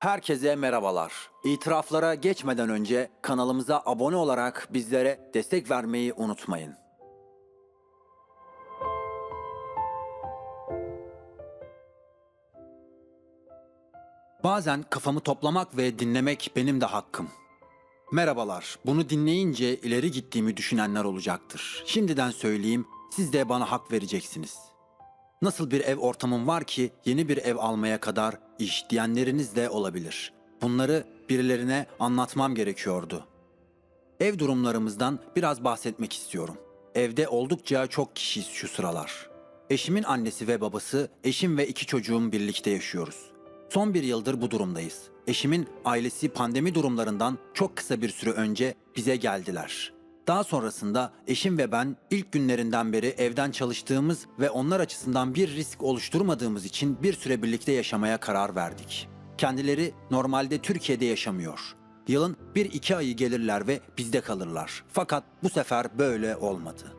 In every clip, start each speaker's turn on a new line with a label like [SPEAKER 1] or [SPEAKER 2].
[SPEAKER 1] Herkese merhabalar. İtiraflara geçmeden önce kanalımıza abone olarak bizlere destek vermeyi unutmayın. Bazen kafamı toplamak ve dinlemek benim de hakkım. Merhabalar. Bunu dinleyince ileri gittiğimi düşünenler olacaktır. Şimdiden söyleyeyim, siz de bana hak vereceksiniz. Nasıl bir ev ortamım var ki yeni bir ev almaya kadar iş diyenleriniz de olabilir. Bunları birilerine anlatmam gerekiyordu. Ev durumlarımızdan biraz bahsetmek istiyorum. Evde oldukça çok kişiyiz şu sıralar. Eşimin annesi ve babası, eşim ve iki çocuğum birlikte yaşıyoruz. Son bir yıldır bu durumdayız. Eşimin ailesi pandemi durumlarından çok kısa bir süre önce bize geldiler. Daha sonrasında eşim ve ben ilk günlerinden beri evden çalıştığımız ve onlar açısından bir risk oluşturmadığımız için bir süre birlikte yaşamaya karar verdik. Kendileri normalde Türkiye'de yaşamıyor. Yılın bir iki ayı gelirler ve bizde kalırlar. Fakat bu sefer böyle olmadı.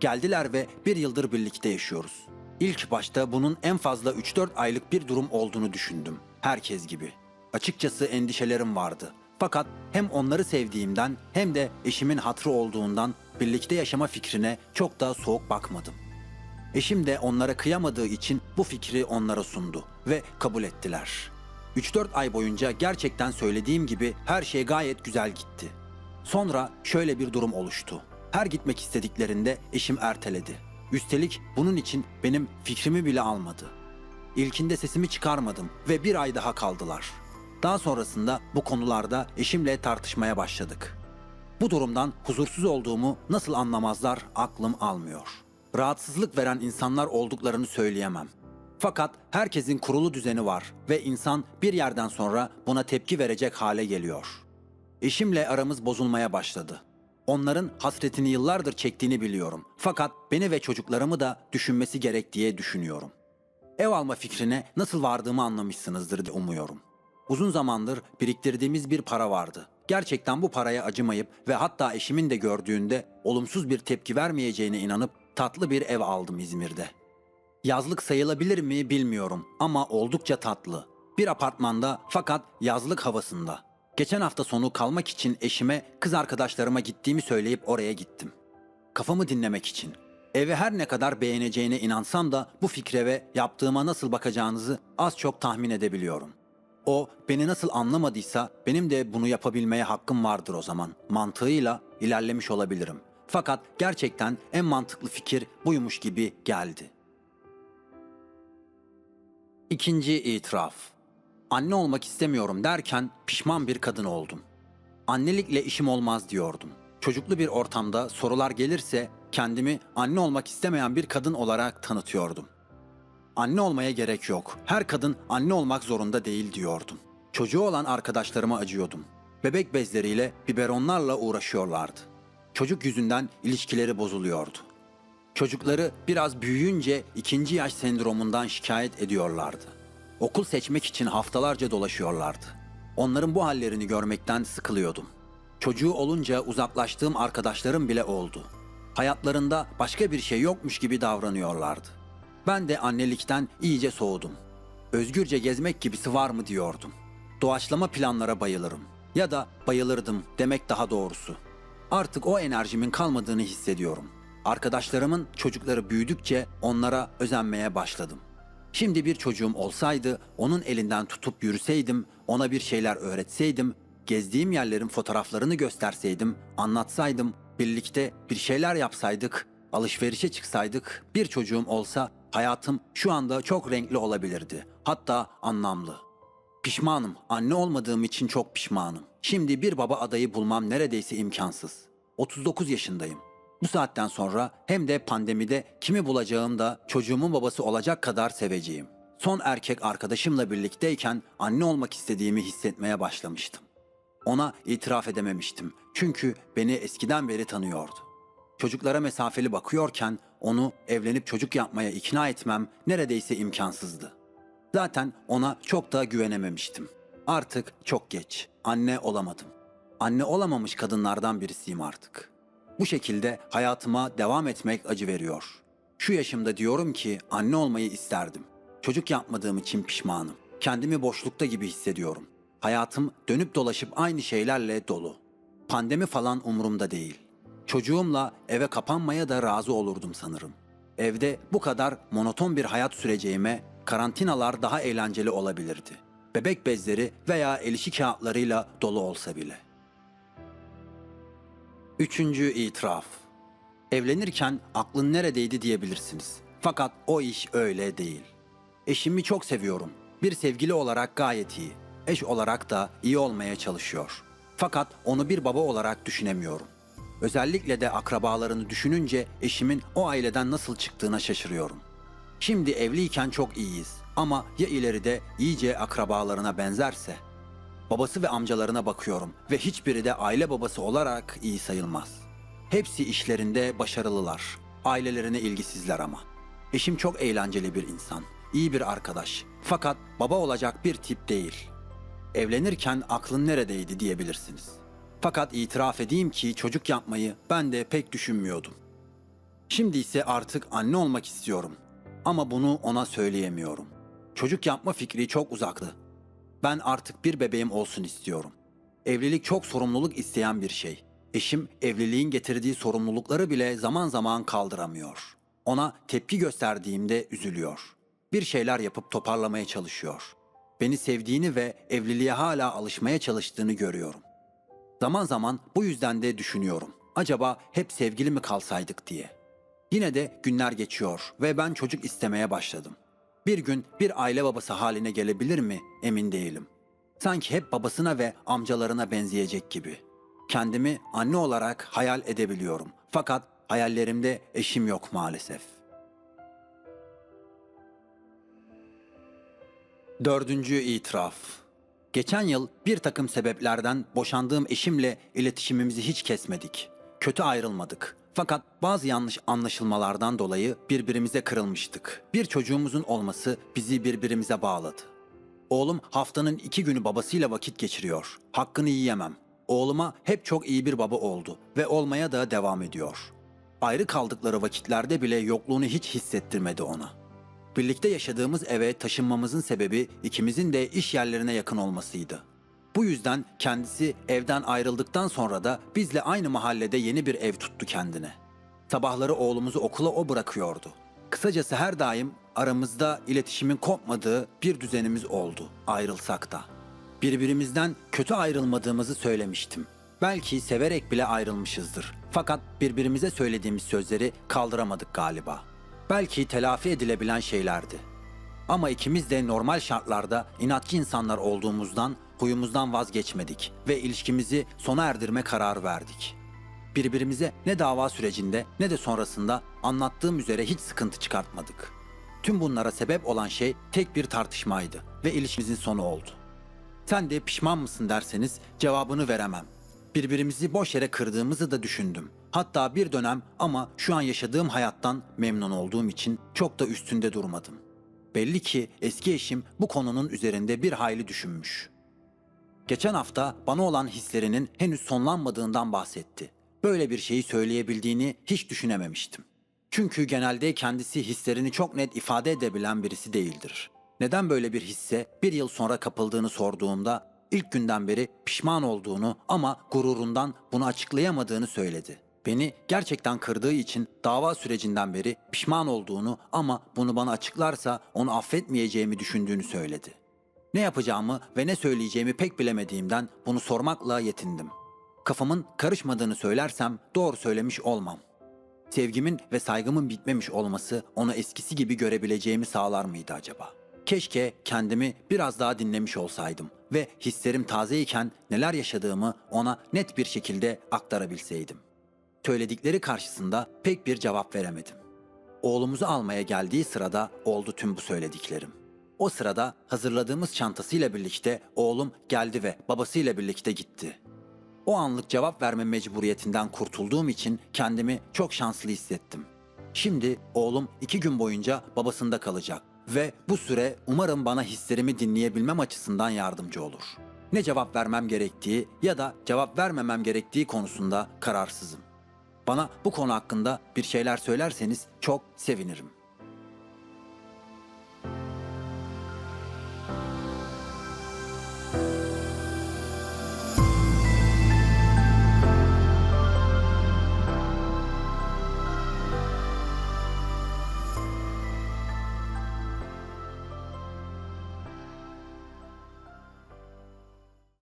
[SPEAKER 1] Geldiler ve bir yıldır birlikte yaşıyoruz. İlk başta bunun en fazla 3-4 aylık bir durum olduğunu düşündüm. Herkes gibi. Açıkçası endişelerim vardı. Fakat hem onları sevdiğimden hem de eşimin hatrı olduğundan birlikte yaşama fikrine çok da soğuk bakmadım. Eşim de onlara kıyamadığı için bu fikri onlara sundu ve kabul ettiler. 3-4 ay boyunca gerçekten söylediğim gibi her şey gayet güzel gitti. Sonra şöyle bir durum oluştu. Her gitmek istediklerinde eşim erteledi. Üstelik bunun için benim fikrimi bile almadı. İlkinde sesimi çıkarmadım ve bir ay daha kaldılar. Daha sonrasında bu konularda eşimle tartışmaya başladık. Bu durumdan huzursuz olduğumu nasıl anlamazlar aklım almıyor. Rahatsızlık veren insanlar olduklarını söyleyemem. Fakat herkesin kurulu düzeni var ve insan bir yerden sonra buna tepki verecek hale geliyor. Eşimle aramız bozulmaya başladı. Onların hasretini yıllardır çektiğini biliyorum. Fakat beni ve çocuklarımı da düşünmesi gerek diye düşünüyorum. Ev alma fikrine nasıl vardığımı anlamışsınızdır umuyorum. Uzun zamandır biriktirdiğimiz bir para vardı. Gerçekten bu paraya acımayıp ve hatta eşimin de gördüğünde olumsuz bir tepki vermeyeceğine inanıp tatlı bir ev aldım İzmir'de. Yazlık sayılabilir mi bilmiyorum ama oldukça tatlı. Bir apartmanda fakat yazlık havasında. Geçen hafta sonu kalmak için eşime, kız arkadaşlarıma gittiğimi söyleyip oraya gittim. Kafamı dinlemek için. Evi her ne kadar beğeneceğine inansam da bu fikre ve yaptığıma nasıl bakacağınızı az çok tahmin edebiliyorum. O beni nasıl anlamadıysa benim de bunu yapabilmeye hakkım vardır o zaman. Mantığıyla ilerlemiş olabilirim. Fakat gerçekten en mantıklı fikir buymuş gibi geldi. İkinci itiraf. Anne olmak istemiyorum derken pişman bir kadın oldum. Annelikle işim olmaz diyordum. Çocuklu bir ortamda sorular gelirse kendimi anne olmak istemeyen bir kadın olarak tanıtıyordum. Anne olmaya gerek yok. Her kadın anne olmak zorunda değil diyordum. Çocuğu olan arkadaşlarıma acıyordum. Bebek bezleriyle, biberonlarla uğraşıyorlardı. Çocuk yüzünden ilişkileri bozuluyordu. Çocukları biraz büyüyünce ikinci yaş sendromundan şikayet ediyorlardı. Okul seçmek için haftalarca dolaşıyorlardı. Onların bu hallerini görmekten sıkılıyordum. Çocuğu olunca uzaklaştığım arkadaşlarım bile oldu. Hayatlarında başka bir şey yokmuş gibi davranıyorlardı. Ben de annelikten iyice soğudum. Özgürce gezmek gibisi var mı diyordum. Doğaçlama planlara bayılırım. Ya da bayılırdım demek daha doğrusu. Artık o enerjimin kalmadığını hissediyorum. Arkadaşlarımın çocukları büyüdükçe onlara özenmeye başladım. Şimdi bir çocuğum olsaydı onun elinden tutup yürüseydim, ona bir şeyler öğretseydim, gezdiğim yerlerin fotoğraflarını gösterseydim, anlatsaydım, birlikte bir şeyler yapsaydık, alışverişe çıksaydık, bir çocuğum olsa hayatım şu anda çok renkli olabilirdi. Hatta anlamlı. Pişmanım. Anne olmadığım için çok pişmanım. Şimdi bir baba adayı bulmam neredeyse imkansız. 39 yaşındayım. Bu saatten sonra hem de pandemide kimi bulacağım da çocuğumun babası olacak kadar seveceğim. Son erkek arkadaşımla birlikteyken anne olmak istediğimi hissetmeye başlamıştım. Ona itiraf edememiştim. Çünkü beni eskiden beri tanıyordu. Çocuklara mesafeli bakıyorken onu evlenip çocuk yapmaya ikna etmem neredeyse imkansızdı. Zaten ona çok da güvenememiştim. Artık çok geç. Anne olamadım. Anne olamamış kadınlardan birisiyim artık. Bu şekilde hayatıma devam etmek acı veriyor. Şu yaşımda diyorum ki anne olmayı isterdim. Çocuk yapmadığım için pişmanım. Kendimi boşlukta gibi hissediyorum. hayatım dönüp dolaşıp aynı şeylerle dolu. Pandemi falan umurumda değil. Çocuğumla eve kapanmaya da razı olurdum sanırım. Evde bu kadar monoton bir hayat süreceğime karantinalar daha eğlenceli olabilirdi. Bebek bezleri veya el kağıtlarıyla dolu olsa bile. Üçüncü itiraf. Evlenirken aklın neredeydi diyebilirsiniz. Fakat o iş öyle değil. Eşimi çok seviyorum. Bir sevgili olarak gayet iyi. Eş olarak da iyi olmaya çalışıyor. Fakat onu bir baba olarak düşünemiyorum. Özellikle de akrabalarını düşününce eşimin o aileden nasıl çıktığına şaşırıyorum. Şimdi evliyken çok iyiyiz ama ya ileride iyice akrabalarına benzerse? Babası ve amcalarına bakıyorum ve hiçbiri de aile babası olarak iyi sayılmaz. Hepsi işlerinde başarılılar. Ailelerine ilgisizler ama. Eşim çok eğlenceli bir insan, iyi bir arkadaş. Fakat baba olacak bir tip değil. Evlenirken aklın neredeydi diyebilirsiniz. Fakat itiraf edeyim ki çocuk yapmayı ben de pek düşünmüyordum. Şimdi ise artık anne olmak istiyorum. Ama bunu ona söyleyemiyorum. Çocuk yapma fikri çok uzaktı. Ben artık bir bebeğim olsun istiyorum. Evlilik çok sorumluluk isteyen bir şey. Eşim evliliğin getirdiği sorumlulukları bile zaman zaman kaldıramıyor. Ona tepki gösterdiğimde üzülüyor. Bir şeyler yapıp toparlamaya çalışıyor. Beni sevdiğini ve evliliğe hala alışmaya çalıştığını görüyorum. Zaman zaman bu yüzden de düşünüyorum. Acaba hep sevgili mi kalsaydık diye. Yine de günler geçiyor ve ben çocuk istemeye başladım. Bir gün bir aile babası haline gelebilir mi emin değilim. Sanki hep babasına ve amcalarına benzeyecek gibi. Kendimi anne olarak hayal edebiliyorum. Fakat hayallerimde eşim yok maalesef. Dördüncü itiraf. Geçen yıl bir takım sebeplerden boşandığım eşimle iletişimimizi hiç kesmedik. Kötü ayrılmadık. Fakat bazı yanlış anlaşılmalardan dolayı birbirimize kırılmıştık. Bir çocuğumuzun olması bizi birbirimize bağladı. Oğlum haftanın iki günü babasıyla vakit geçiriyor. Hakkını yiyemem. Oğluma hep çok iyi bir baba oldu ve olmaya da devam ediyor. Ayrı kaldıkları vakitlerde bile yokluğunu hiç hissettirmedi ona. Birlikte yaşadığımız eve taşınmamızın sebebi ikimizin de iş yerlerine yakın olmasıydı. Bu yüzden kendisi evden ayrıldıktan sonra da bizle aynı mahallede yeni bir ev tuttu kendine. Sabahları oğlumuzu okula o bırakıyordu. Kısacası her daim aramızda iletişimin kopmadığı bir düzenimiz oldu ayrılsak da. Birbirimizden kötü ayrılmadığımızı söylemiştim. Belki severek bile ayrılmışızdır. Fakat birbirimize söylediğimiz sözleri kaldıramadık galiba. Belki telafi edilebilen şeylerdi. Ama ikimiz de normal şartlarda inatçı insanlar olduğumuzdan huyumuzdan vazgeçmedik ve ilişkimizi sona erdirme kararı verdik. Birbirimize ne dava sürecinde ne de sonrasında anlattığım üzere hiç sıkıntı çıkartmadık. Tüm bunlara sebep olan şey tek bir tartışmaydı ve ilişkimizin sonu oldu. Sen de pişman mısın derseniz cevabını veremem. Birbirimizi boş yere kırdığımızı da düşündüm. Hatta bir dönem ama şu an yaşadığım hayattan memnun olduğum için çok da üstünde durmadım. Belli ki eski eşim bu konunun üzerinde bir hayli düşünmüş. Geçen hafta bana olan hislerinin henüz sonlanmadığından bahsetti. Böyle bir şeyi söyleyebildiğini hiç düşünememiştim. Çünkü genelde kendisi hislerini çok net ifade edebilen birisi değildir. Neden böyle bir hisse bir yıl sonra kapıldığını sorduğumda ilk günden beri pişman olduğunu ama gururundan bunu açıklayamadığını söyledi. Beni gerçekten kırdığı için dava sürecinden beri pişman olduğunu ama bunu bana açıklarsa onu affetmeyeceğimi düşündüğünü söyledi. Ne yapacağımı ve ne söyleyeceğimi pek bilemediğimden bunu sormakla yetindim. Kafamın karışmadığını söylersem doğru söylemiş olmam. Sevgimin ve saygımın bitmemiş olması onu eskisi gibi görebileceğimi sağlar mıydı acaba? Keşke kendimi biraz daha dinlemiş olsaydım ve hislerim tazeyken neler yaşadığımı ona net bir şekilde aktarabilseydim. Söyledikleri karşısında pek bir cevap veremedim. Oğlumuzu almaya geldiği sırada oldu tüm bu söylediklerim. O sırada hazırladığımız çantasıyla birlikte oğlum geldi ve babasıyla birlikte gitti. O anlık cevap verme mecburiyetinden kurtulduğum için kendimi çok şanslı hissettim. Şimdi oğlum iki gün boyunca babasında kalacak ve bu süre umarım bana hislerimi dinleyebilmem açısından yardımcı olur. Ne cevap vermem gerektiği ya da cevap vermemem gerektiği konusunda kararsızım. Bana bu konu hakkında bir şeyler söylerseniz çok sevinirim.